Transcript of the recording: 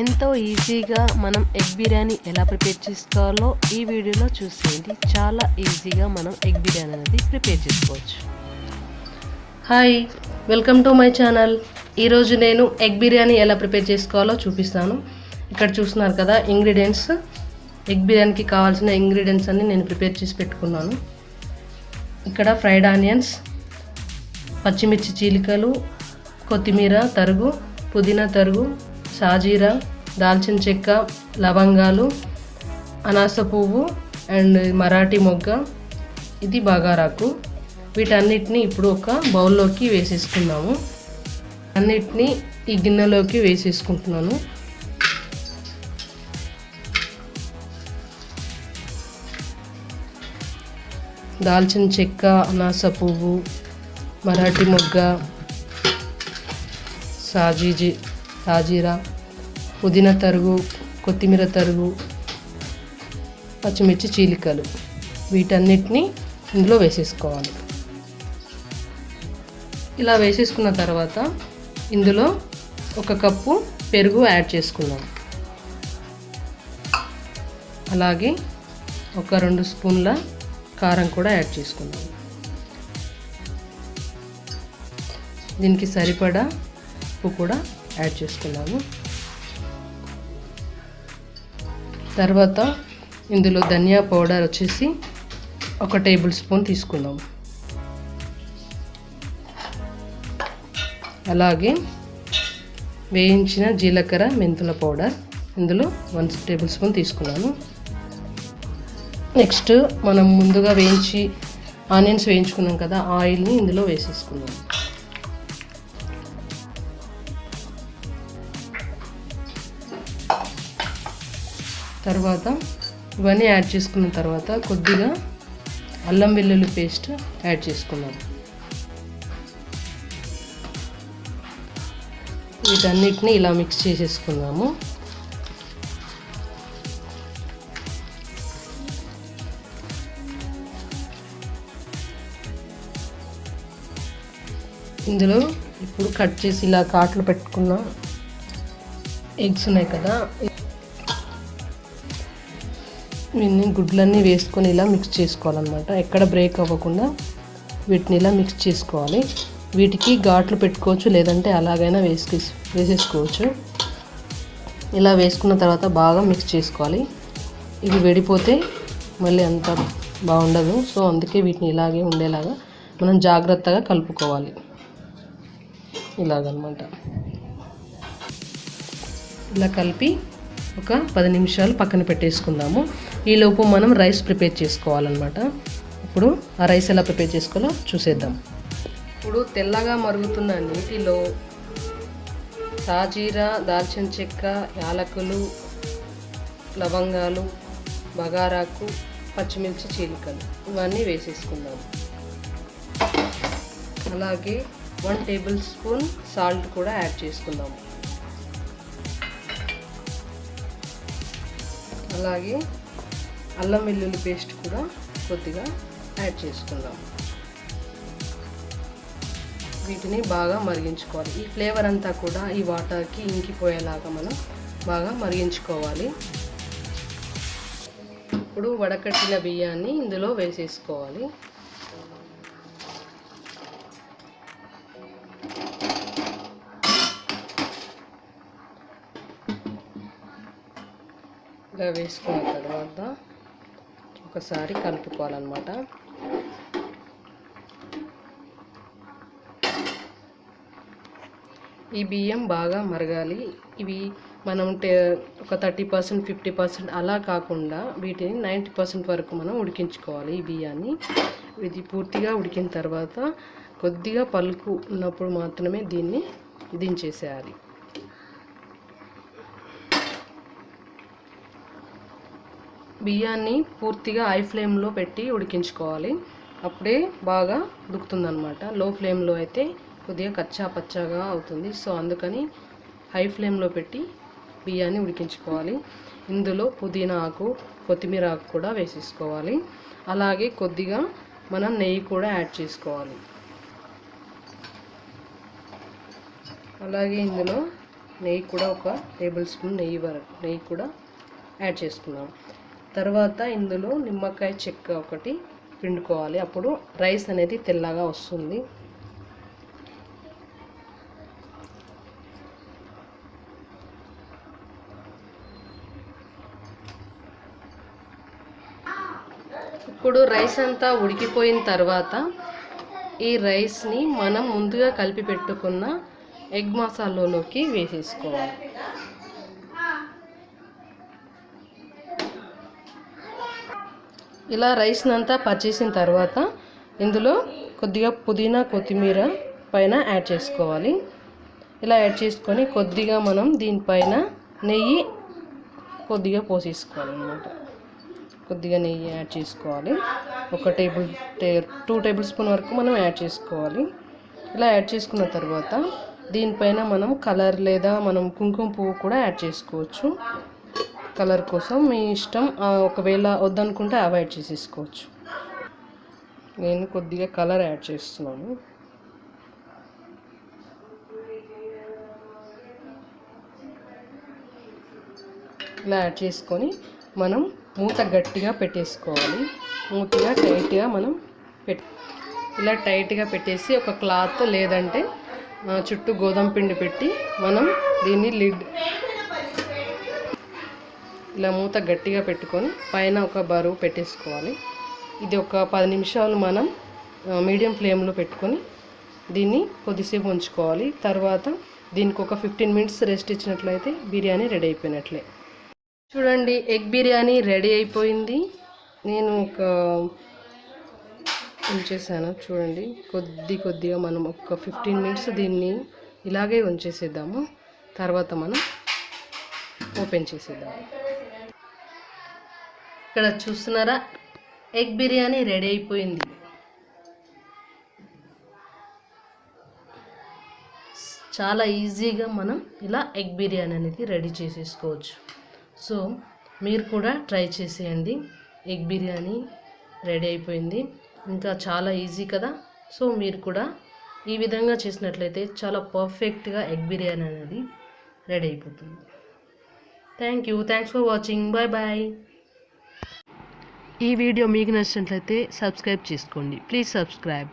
ఎంతో ఈజీగా మనం ఎగ్ బిర్యానీ ఎలా ప్రిపేర్ చేసుకోవాలో ఈ వీడియోలో చూసేయండి. చాలా ఈజీగా మనం ఎగ్ బిర్యానీ అనేది ప్రిపేర్ చేసుకోవచ్చు. Hi welcome to my channel ఈరోజు నేను ఎగ్ బిర్యానీ ఎలా ప్రిపేర్ చేసుకోవాలో చూపిస్తాను. ఇక్కడ చూస్తున్నారు కదా ఇంగ్రీడియంట్స్. ఎగ్ బిర్యానీకి కావాల్సిన ఇంగ్రీడియంట్స్ అన్ని నేను ప్రిపేర్ చేసి పెట్టుకున్నాను. ఇక్కడ ఫ్రైడ్ ఆనియన్స్ పచ్చిమిర్చి చీలికలు కొత్తిమీర తరుగు పుదీనా తరుగు షాజీరా దాల్చిన చెక్క లవంగాలు అనాస పువ్వు అండ్ మరాఠీ మొగ్గ. ఇది బగారాకు. వీటన్నిటిని ఇప్పుడు ఒక బౌల్లోకి వేసేసుకున్నాము అన్నిటినీ ఈ గిన్నెలోకి వేసేసుకుంటున్నాను. దాల్చిన చెక్క అనాస పువ్వు మరాఠీ మొగ్గ సాజీజీ సాజీరా పుదీనా తరుగు కొత్తిమీర తరుగు పచ్చిమిర్చి చీలికలు. వీటన్నిటిని ఇందులో వేసేసుకోవాలి. ఇలా వేసేసుకున్న తర్వాత ఇందులో ఒక కప్పు పెరుగు యాడ్ చేసుకుందాం. అలాగే ఒక రెండు స్పూన్ల కారం కూడా యాడ్ చేసుకుందాం. దీనికి సరిపడా ఉప్పు కూడా యాడ్ చేసుకున్నాము. తర్వాత ఇందులో ధనియా పౌడర్ వచ్చేసి ఒక టేబుల్ స్పూన్ తీసుకున్నాము అలాగే వేయించిన జీలకర్ర మెంతుల పౌడర్ ఇందులో వన్ టేబుల్ స్పూన్ తీసుకున్నాను. నెక్స్ట్ మనం ముందుగా వేయించి ఆనియన్స్ వేయించుకున్నాం కదా ఆయిల్ని ఇందులో వేసేసుకున్నాము తర్వాత ఇవన్నీ యాడ్ చేసుకున్న తర్వాత కొద్దిగా అల్లం వెల్లుల్లి పేస్ట్ యాడ్ చేసుకున్నాం. వీటన్నిటిని ఇలా మిక్స్ చేసేసుకున్నాము. ఇందులో ఇప్పుడు కట్ చేసి ఇలా కాట్లు పెట్టుకున్న ఎగ్స్ ఉన్నాయి కదా వీటిని గుడ్లన్నీ వేసుకొని ఇలా మిక్స్ చేసుకోవాలన్నమాట. ఎక్కడ బ్రేక్ అవ్వకుండా వీటిని ఇలా మిక్స్ చేసుకోవాలి. వీటికి ఘాట్లు పెట్టుకోవచ్చు లేదంటే అలాగైనా వేసుకు వేసేసుకోవచ్చు. ఇలా వేసుకున్న తర్వాత బాగా మిక్స్ చేసుకోవాలి. ఇవి వెడిపోతే మళ్ళీ అంత బాగుండదు. సో అందుకే వీటిని ఇలాగే ఉండేలాగా మనం జాగ్రత్తగా కలుపుకోవాలి. ఇలాగనమాట ఇలా కలిపి ఒక పది నిమిషాలు పక్కన పెట్టేసుకుందాము. ఈలోపు మనం రైస్ ప్రిపేర్ చేసుకోవాలన్నమాట. ఇప్పుడు ఆ రైస్ ఎలా ప్రిపేర్ చేసుకోవాలో చూసేద్దాం. ఇప్పుడు తెల్లగా మరుగుతున్న నీటిలో సాజీరా దాల్చిన చెక్క యాలకులు లవంగాలు బగారాకు పచ్చిమిర్చి చీలికలు ఇవన్నీ వేసేసుకుందాం అలాగే వన్ టేబుల్ స్పూన్ సాల్ట్ కూడా యాడ్ చేసుకుందాము. అలాగే అల్లం వెల్లుల్లి పేస్ట్ కూడా కొద్దిగా యాడ్ చేసుకుందాం. వీటిని బాగా మరిగించుకోవాలి. ఈ ఫ్లేవర్ అంతా కూడా ఈ వాటర్కి ఇంకిపోయేలాగా మనం బాగా మరిగించుకోవాలి. ఇప్పుడు వడకట్టిన బియ్యాన్ని ఇందులో వేసేసుకోవాలి. ఇలా వేసుకున్న తర్వాత ఒకసారి కలుపుకోవాలన్నమాట. ఈ బియ్యం బాగా మరగాలి. ఇవి మనం ఒక థర్టీ పర్సెంట్ ఫిఫ్టీ పర్సెంట్ అలా కాకుండా వీటిని నైంటీ పర్సెంట్ వరకు మనం ఉడికించుకోవాలి ఈ బియ్యాన్ని. ఇది పూర్తిగా ఉడికిన తర్వాత కొద్దిగా పలుకు ఉన్నప్పుడు మాత్రమే దీన్ని దించేసేయాలి. బియ్యాన్ని పూర్తిగా హై ఫ్లేమ్లో పెట్టి ఉడికించుకోవాలి. అప్పుడే బాగా ఉడుకుతుందన్నమాట. లో ఫ్లేమ్లో అయితే కొద్దిగా కచ్చా పచ్చాగా అవుతుంది. సో అందుకని హై ఫ్లేమ్లో పెట్టి బియ్యాన్ని ఉడికించుకోవాలి. ఇందులో పుదీనా ఆకు కొత్తిమీర ఆకు కూడా వేసేసుకోవాలి. అలాగే కొద్దిగా మనం నెయ్యి కూడా యాడ్ చేసుకోవాలి. అలాగే ఇందులో నెయ్యి కూడా ఒక టేబుల్ స్పూన్ నెయ్యి వరకు నెయ్యి కూడా యాడ్ చేసుకున్నాం తర్వాత ఇందులో నిమ్మకాయ చెక్క ఒకటి పిండుకోవాలి. అప్పుడు రైస్ అనేది తెల్లగా వస్తుంది. ఇప్పుడు రైస్ అంతా ఉడికిపోయిన తర్వాత ఈ రైస్ని మనం ముందుగా కలిపి పెట్టుకున్న ఎగ్ మసాలాలోకి వేసేసుకోవాలి. ఇలా రైస్ని అంతా పచ్చేసిన తర్వాత ఇందులో కొద్దిగా పుదీనా కొత్తిమీర పైన యాడ్ చేసుకోవాలి. ఇలా యాడ్ చేసుకొని కొద్దిగా మనం దీనిపైన నెయ్యి కొద్దిగా పోసేసుకోవాలి అన్నమాట కొద్దిగా నెయ్యి యాడ్ చేసుకోవాలి. ఒక టేబుల్ టే టూ టేబుల్ స్పూన్ వరకు మనం యాడ్ చేసుకోవాలి. ఇలా యాడ్ చేసుకున్న తర్వాత దీనిపైన మనం కలర్ లేదా మనం కుంకుమ పువ్వు కూడా యాడ్ చేసుకోవచ్చు. కలర్ కోసం మీ ఇష్టం ఒకవేళ వద్దనుకుంటే అవాయిడ్ చేసేసుకోవచ్చు. నేను కొద్దిగా కలర్ యాడ్ చేస్తున్నాను. ఇలా యాడ్ చేసుకొని మనం మూత గట్టిగా పెట్టేసుకోవాలి. మూతగా టైట్గా మనం పెట్ ఇలా టైట్గా పెట్టేసి ఒక క్లాత్ లేదంటే చుట్టూ గోధుమ పిండి పెట్టి మనం దీన్ని లిడ్ ఇలా మూత గట్టిగా పెట్టుకొని పైన ఒక బరువు పెట్టేసుకోవాలి. ఇది ఒక పది నిమిషాలు మనం మీడియం ఫ్లేమ్లో పెట్టుకొని దీన్ని కొద్దిసేపు ఉంచుకోవాలి. తర్వాత దీనికి ఒక ఫిఫ్టీన్ మినిట్స్ రెస్ట్ ఇచ్చినట్లయితే బిర్యానీ రెడీ అయిపోయినట్లే. చూడండి ఎగ్ బిర్యానీ రెడీ అయిపోయింది. నేను ఒక ఉంచేసాను చూడండి కొద్ది కొద్దిగా మనం ఒక ఫిఫ్టీన్ మినిట్స్ దీన్ని ఇలాగే ఉంచేసేద్దాము. తర్వాత మనం ఓపెన్ చేసేద్దాము. ఇక్కడ చూస్తున్నారా? ఎగ్ బిర్యానీ రెడీ అయిపోయింది. చాలా ఈజీగా మనం ఇలా ఎగ్ బిర్యానీ అనేది రెడీ చేసేసుకోవచ్చు. సో మీరు కూడా ట్రై చేసేయండి. ఎగ్ బిర్యానీ రెడీ అయిపోయింది. ఇంకా చాలా ఈజీ కదా? సో మీరు కూడా ఈ విధంగా చేసినట్లయితే చాలా పర్ఫెక్ట్గా ఎగ్ బిర్యానీ అనేది రెడీ అయిపోతుంది. Thank you. Thanks for watching. Bye bye. ఈ వీడియో మీకు నచ్చినట్లయితే సబ్స్క్రైబ్ చేసుకోండి. Please subscribe.